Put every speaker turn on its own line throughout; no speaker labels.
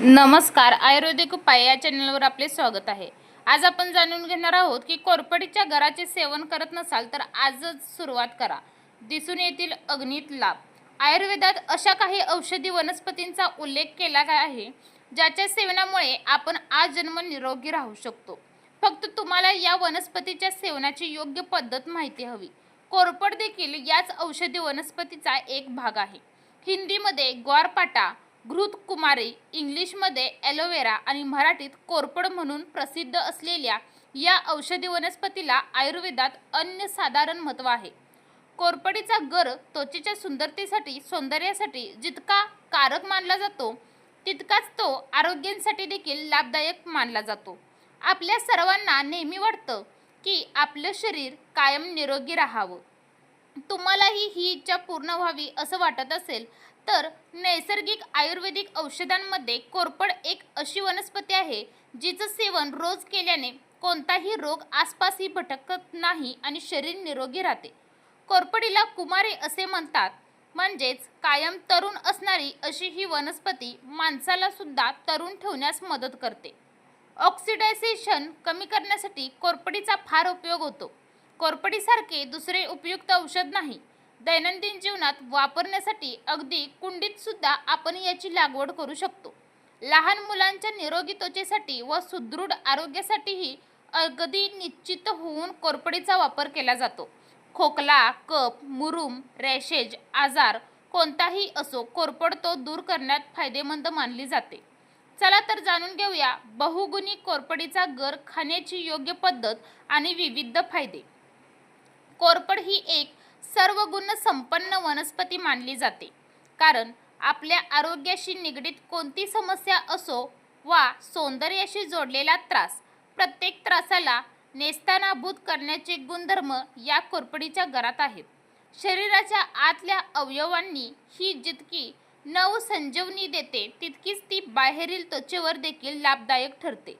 नमस्कार आयुर्वेदिक उपाय या चॅनलवर आपले स्वागत आहे. आज आपण जाणून घेणार आहोत की कोरपडीच्या घराचे सेवन करत नसाल तर आजच सुरुवात करा. दिसून येतील अग्नित लाभ. आयुर्वेदात अशा काही औषधी वनस्पतींचा उल्लेख केला आहे? ज्याच्या सेवनामुळे आपण आजन्म निरोगी राहू शकतो. फक्त तुम्हाला या वनस्पतीच्या सेवनाची योग्य पद्धत माहिती हवी. कोरपड देखील याच औषधी वनस्पतीचा एक भाग आहे. हिंदीमध्ये ग्वारपाटा घृत कुमारी इंग्लिशमध्ये ॲलोवेरा आणि मराठीत कोरपड म्हणून प्रसिद्ध असलेल्या या औषधी वनस्पतीला आयुर्वेदात अन्यसाधारण महत्त्व आहे. कोरपडीचा गर त्वचेच्या सुंदरतेसाठी सौंदर्यासाठी जितका कारक मानला जातो तितकाच तो आरोग्यांसाठी देखील लाभदायक मानला जातो. आपल्या सर्वांना नेहमी वाटतं की आपलं शरीर कायम निरोगी राहावं. तुम्हालाही ही इच्छा पूर्ण व्हावी असं वाटत असेल तर नैसर्गिक आयुर्वेदिक औषधांमध्ये कोरपड एक अशी वनस्पती आहे जिचं सेवन रोज केल्याने कोणताही रोग आसपासही भटकत नाही आणि शरीर निरोगी राहते. कोरपडीला कुमारी असे म्हणतात म्हणजेच कायम तरुण असणारी अशी ही वनस्पती माणसाला सुद्धा तरुण ठेवण्यास मदत करते. ऑक्सिडायझेशन कमी करण्यासाठी कोरपडीचा फार उपयोग होतो. कोरपडीसारखे दुसरे उपयुक्त औषध नाही. दैनंदिन जीवनात वापरण्यासाठी अगदी कुंडीत सुद्धा आपण याची लागवड करू शकतो. लहान मुलांच्या निरोगी त्वचेसाठी व सुदृढ आरोग्यासाठीही अगदी निश्चित होऊन कोरपडीचा वापर केला जातो. खोकला कप मुरूम रॅशेज आजार कोणताही असो कोरपड तो दूर करण्यात फायदेमंद मानली जाते. चला तर जाणून घेऊया बहुगुणी कोरपडीचा गर खाण्याची योग्य पद्धत आणि विविध फायदे. कोरपड ही एक सर्व गुण संपन्न वनस्पती मानली जाते. कारण आपल्या आरोग्याशी निगडीत कोणती समस्या असो वा सौंदर्याशी जोडलेला त्रास प्रत्येक त्रासाला नेस्तानाभूत करण्याचे गुणधर्म या कोरपडीच्या घरात आहेत. शरीराच्या आतल्या अवयवांनी ही जितकी नव संजीवनी देते तितकीच ती बाहेरील त्वचेवर देखील लाभदायक ठरते.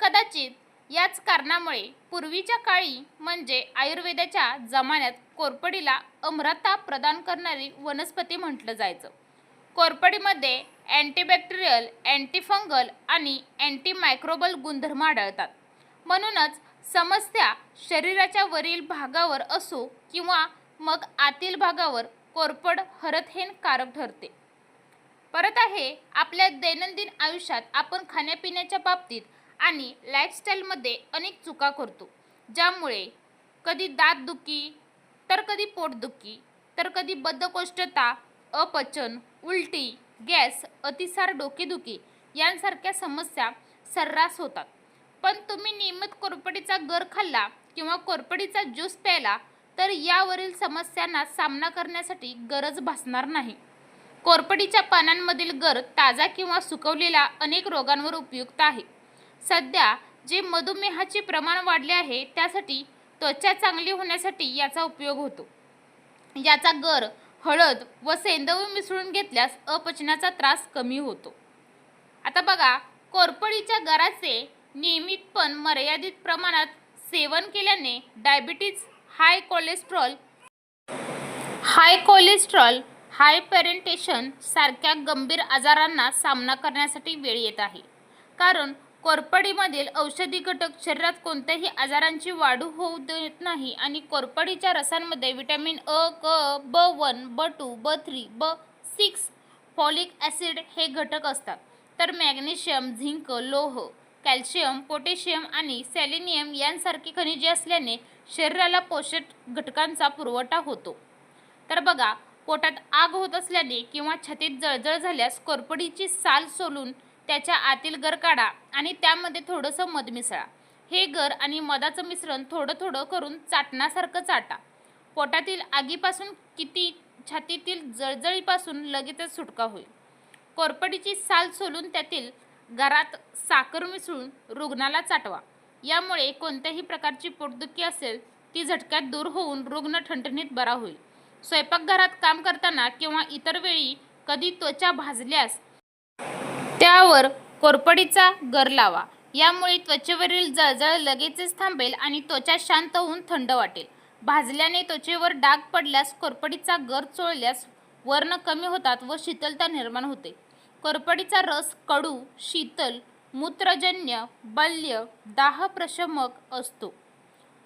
कदाचित याच कारणामुळे पूर्वीच्या काळी म्हणजे आयुर्वेदाच्या जमान्यात कोरपडीला अमरता प्रदान करणारी वनस्पती म्हटलं जायचं. कोरपडीमध्ये अँटीबॅक्टेरियल अँटीफंगल आणि अँटीमायक्रोबल गुणधर्म आढळतात. म्हणूनच समस्या शरीराच्या वरील भागावर असो किंवा मग आतील भागावर कोरपड हरतहेन कारक ठरते. परत आहे आपल्या दैनंदिन आयुष्यात आपण खाण्यापिण्याच्या बाबतीत आणि लाईफस्टाईलमध्ये अनेक चुका करतो. ज्यामुळे कधी दातदुखी तर कधी पोटदुखी तर कधी बद्धकोष्ठता अपचन उलटी गॅस अतिसार डोकेदुखी यांसारख्या समस्या सर्रास होतात. पण तुम्ही नियमित कोरपडीचा गर खाल्ला किंवा कोरपडीचा ज्यूस प्यायला तर यावरील समस्यांना सामना करण्यासाठी गरज भासणार नाही. कोरपडीच्या पानांमधील गर ताजा किंवा सुकवलेला अनेक रोगांवर उपयुक्त आहे. सध्या जे मधुमेहाचे प्रमाण वाढले आहे त्यासाठी त्वचा चांगली होण्यासाठी याचा उपयोग होतो. याचा गर हळद व सेंदव मिसळून घेतल्यास अपचनाचा त्रास कमी होतो. आता बघा कोरपडीच्या गराचे नियमित पण मर्यादित प्रमाणात सेवन केल्याने diabetes high cholesterol high cholesterol hypertension सारख्या गंभीर आजारांना सामना करण्यासाठी वेळ येत आहे. कारण कोरपडीमधील औषधी घटक शरीरात कोणत्याही आजारांची वाढू होऊ देत नाही आणि कोरपडीच्या रसांमध्ये विटॅमिन अ क ब वन ब टू ब थ्री ब सिक्स फॉलिक ॲसिड हे घटक असतात. तर मॅग्नेशियम झिंक लोह कॅल्शियम पोटॅशियम आणि सॅलिनियम यांसारखी खनिजे असल्याने शरीराला पोषक घटकांचा पुरवठा होतो. तर बघा पोटात आग होत असल्याने किंवा छातीत जळजळ झाल्यास कोरपडीची साल सोलून त्याच्या आतील गर काढा आणि त्यामध्ये थोडंसं मध मिसळा. हे गर आणि मधाचं मिश्रण थोडं थोडं करून चाटण्यासारखं चाटा. पोटातील आगीपासून किती छातीतील जळजळीपासून लगेचच सुटका होईल. कोरपडीची साल सोलून त्यातील घरात साखर मिसळून रुग्णाला चाटवा. यामुळे कोणत्याही प्रकारची पोटदुखी असेल ती झटक्यात दूर होऊन रुग्ण ठणठणीत बरा होईल. स्वयंपाकघरात काम करताना किंवा इतर वेळी कधी त्वचा भाजल्यास त्यावर कोरपडीचा गर लावा. यामुळे त्वचेवरील जळजळ लगेचच थांबेल आणि त्वचा शांत होऊन थंड वाटेल. भाजल्याने त्वचेवर डाग पडल्यास कोरपडीचा गर चोळल्यास वर्ण कमी होतात व शीतलता निर्माण होते. कोरपडीचा रस कडू शीतल मूत्रजन्य बल्य दाहप्रशमक असतो.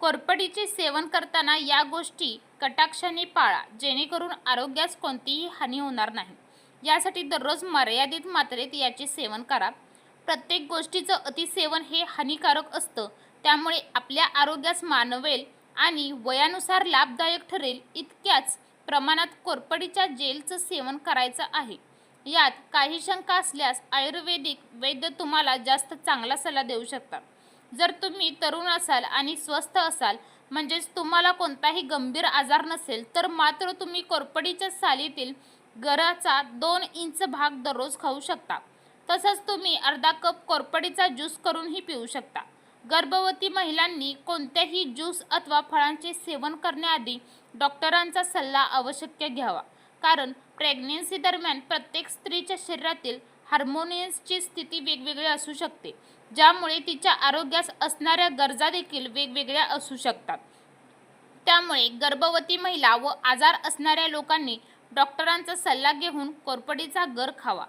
कोरपडीचे सेवन करताना या गोष्टी कटाक्षाने पाळा जेणेकरून आरोग्यास कोणतीही हानी होणार नाही. यासाठी दररोज मर्यादित मात्रेत याचे सेवन करा. प्रत्येक गोष्टीचं अतिसेवन हे हानिकारक असतं. त्यामुळे आपल्या आरोग्यास मानवेल आणि वयानुसार लाभदायक ठरेल इतक्याच प्रमाणात कोरपडीच्या जेलचं सेवन करायचं आहे. यात काही शंका असल्यास आयुर्वेदिक वैद्य तुम्हाला जास्त चांगला सल्ला देऊ शकतात. जर तुम्ही तरुण असाल आणि स्वस्थ असाल म्हणजेच तुम्हाला कोणताही गंभीर आजार नसेल तर मात्र तुम्ही कोरपडीच्या सालीतील गराचा दोन इंच भाग दररोज खाऊ शकता. तसंच तुम्ही अर्धा कप कोरपडीचा ज्यूस करूनही पिऊ शकता. गर्भवती महिलांनी कोणत्याही ज्यूस अथवा फळांचे सेवन करण्याआधी डॉक्टरांचा सल्ला आवश्यक घ्यावा. कारण प्रेग्नेन्सी दरम्यान प्रत्येक स्त्रीच्या शरीरातील हार्मोनियन्सची स्थिती वेगवेगळी असू शकते ज्यामुळे तिच्या आरोग्यास असणाऱ्या गरजा देखील वेगवेगळ्या असू शकतात. त्यामुळे गर्भवती महिला व आजार असणाऱ्या लोकांनी डॉक्टरांचा सल्ला घेऊन कोरपडीचा गर खावा.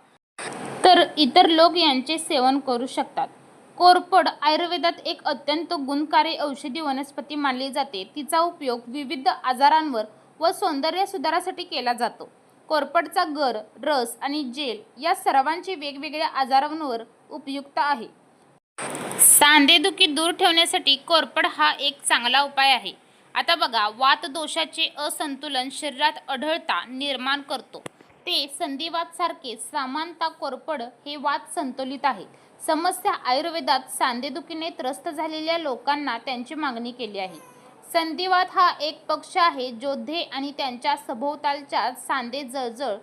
तर इतर लोक यांचे सेवन करू शकतात. कोरपड आयुर्वेदात एक अत्यंत गुणकारी औषधी वनस्पती मानली जाते. तिचा उपयोग विविध आजारांवर व सौंदर्य सुधारासाठी केला जातो. कोरपडचा गर रस आणि जेल या सर्वांचे वेगवेगळ्या आजारांवर उपयुक्त आहे. सांधेदुखी दूर ठेवण्यासाठी कोरपड हा एक चांगला उपाय आहे. आता बघा वात दोषाचे असंतुलन शरीरात आढळता निर्माण करतो. ते संधिवात सारखे सामानता कोरपड हे वात संतुलित आहे. समस्या आयुर्वेदात सांधेदुखीने त्रस्त झालेल्या लोकांना त्यांची मागणी केली आहे. संधिवात हा एक पक्ष आहे जोधे आणि त्यांच्या सभोवतालच्या सांधे जळजळ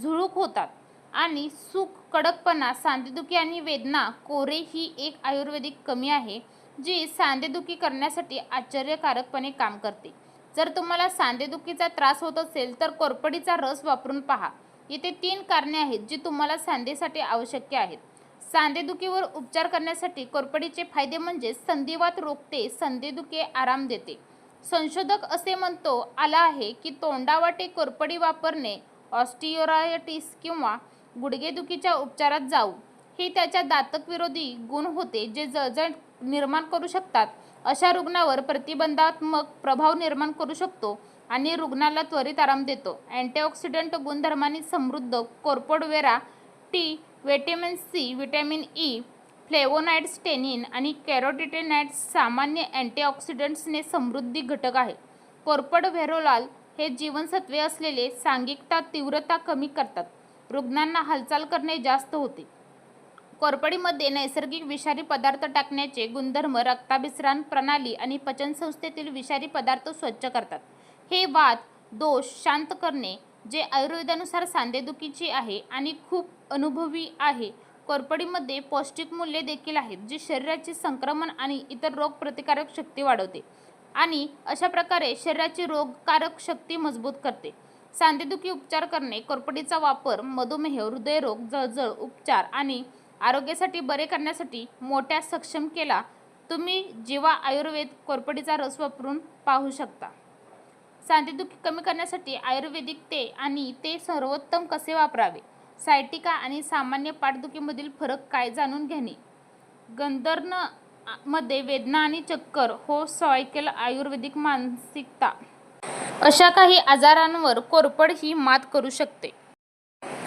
झुळूक होतात. आणि सुख कडकपणा सांधेदुखी आणि वेदना कोरे ही एक आयुर्वेदिक कमी आहे. जी सांधेदुखी करण्यासाठी आश्चर्यकारकपणे काम करते. जर तुम्हाला सांधेदुखीचा त्रास होत असेल तर कोरपडीचा रस वापरून पहा. येथे तीन कारणे आहेत जी तुम्हाला सांधेसाठी आवश्यक आहेत. सांधेदुखीवर उपचार करण्यासाठी कोरपडीचे फायदे म्हणजे संधिवात रोखते संधेदुखी आराम देते. संशोधक असे म्हणतो आला आहे की तोंडावाटे कोरपडी वापरणे ऑस्टिओरायटिस किंवा गुडघेदुखीच्या उपचारात जाऊ. हे त्याच्या दातकविरोधी गुण होते जे जळजळ निर्माण करू शकतात. अशा रुग्णावर प्रतिबंधात्मक प्रभाव निर्माण करू शकतो आणि रुग्णाला त्वरित आराम देतो. अँटीऑक्सिडंट गुणधर्मांनी समृद्ध कोर्पोडवेरा T vitamin C vitamin E flavonoids tannin आणि कॅरोटिटेनाइड्स सामान्य अँटीऑक्सिडंट्सने समृद्धी घटक आहे. कोरपड व्हेरोलाल हे जीवनसत्वे असलेले सांघिकता तीव्रता कमी करतात. रुग्णांना हालचाल करणे जास्त होते. कोरपडीमध्ये नैसर्गिक विषारी पदार्थ टाकण्याचे गुणधर्म रक्ताभिसरण प्रणाली आणि पचनसंस्थेतील विषारी पदार्थ स्वच्छ करतात. हे वाद दोष शांत करणे जे आयुर्वेदानुसार सांधेदुखीची आहे आणि खूप अनुभवी आहे कोरपडीमध्ये पौष्टिक मूल्ये देखील आहेत जी शरीराची संक्रमण आणि इतर रोगप्रतिकारक शक्ती वाढवते आणि अशा प्रकारे शरीराची रोगकारक शक्ती मजबूत करते. सांधेदुखी उपचार करणे कोरपडीचा वापर मधुमेह हृदयरोग जळजळ उपचार आणि आरोग्यासाठी बरे करण्यासाठी मोठ्या सक्षम केला तुम्ही जीवा आयुर्वेद कोरपडीचा रस वापरून पाहू शकता. सांधेदुखी कमी करण्यासाठी आयुर्वेदिक ते आणि ते सर्वोत्तम कसे वापरावे? सायटिका आणि सामान्य पाठदुखीमधील फरक काय जाणून घेणे? गंधर्नमध्ये वेदना आणि चक्कर हो सॉयकेल आयुर्वेदिक मानसिकता. अशा काही आजारांवर कोरपड ही मात करू शकते.